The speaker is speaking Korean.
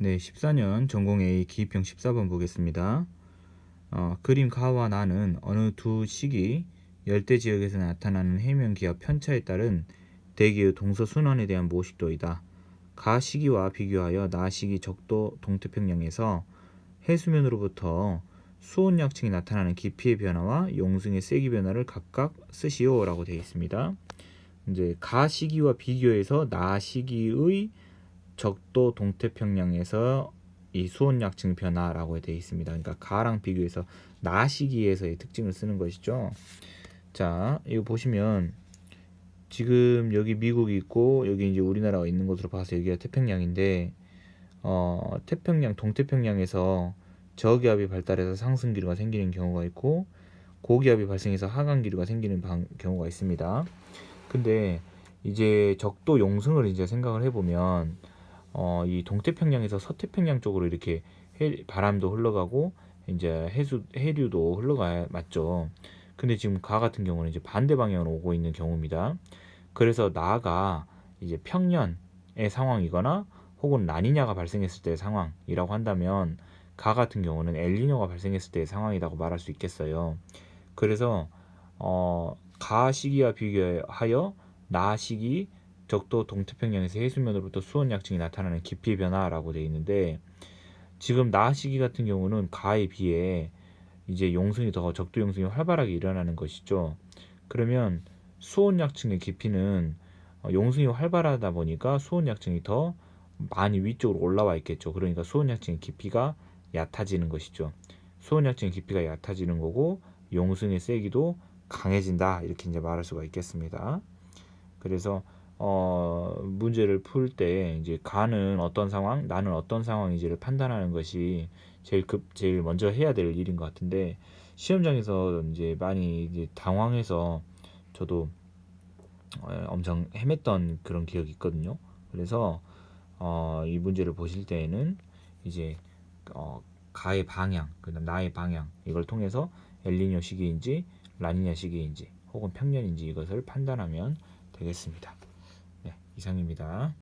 네, 14년 전공 A 기입형 14번 보겠습니다. 어, 그림 가와 나는 어느 두 시기 열대 지역에서 나타나는 해면 기압 편차에 따른 대기의 동서 순환에 대한 모식도이다. 가 시기와 비교하여 나 시기 적도 동태평양에서 해수면으로부터 수온 약층이 나타나는 깊이의 변화와 용승의 세기 변화를 각각 쓰시오라고 되어 있습니다. 이제 가 시기와 비교해서 나 시기의 적도 동태평양에서 이 수온 약층 변화라고 되어 있습니다. 그러니까 가랑 비교해서 나 시기에서의 특징을 쓰는 것이죠. 자, 이거 보시면 지금 여기 미국이 있고 여기 이제 우리나라가 있는 것으로 봐서 여기가 태평양인데 어, 태평양 동태평양에서 저기압이 발달해서 상승 기류가 생기는 경우가 있고 고기압이 발생해서 하강 기류가 생기는 방, 경우가 있습니다. 근데 이제 적도 용승을 이제 생각을 해보면 어, 이 동태평양에서 서태평양 쪽으로 이렇게 해, 바람도 흘러가고 이제 해수 해류도 흘러가 맞죠. 근데 지금 가 같은 경우는 이제 반대 방향으로 오고 있는 경우입니다. 그래서 나가 이제 평년의 상황이거나 혹은 라니냐가 발생했을 때의 상황이라고 한다면 가 같은 경우는 엘니뇨가 발생했을 때의 상황이라고 말할 수 있겠어요. 그래서 어, 가 시기와 비교하여 나 시기 적도 동태평양에서 해수면으로부터 수온 약층이 나타나는 깊이 변화라고 되어 있는데 지금 나 시기 같은 경우는 가에 비해 이제 용승이 더 적도 용승이 활발하게 일어나는 것이죠. 그러면 수온 약층의 깊이는 어, 용승이 활발하다 보니까 수온 약층이 더 많이 위쪽으로 올라와 있겠죠. 그러니까 수온 약층의 깊이가 얕아지는 것이죠. 수온 약층의 깊이가 얕아지는 거고 용승의 세기도 강해진다 이렇게 이제 말할 수가 있겠습니다. 그래서 어, 문제를 풀 때 이제 가는 어떤 상황, 나는 어떤 상황인지를 판단하는 것이 제일 급 제일 먼저 해야 될 일인 것 같은데 시험장에서 이제 많이 이제 당황해서 저도 어, 엄청 헤맸던 그런 기억이 있거든요. 그래서 어, 이 문제를 보실 때에는 이제 어, 가의 방향, 그다음 나의 방향 이걸 통해서 엘니뇨 시기인지 라니냐 시기인지 혹은 평년인지 이것을 판단하면 되겠습니다. 네, 이상입니다.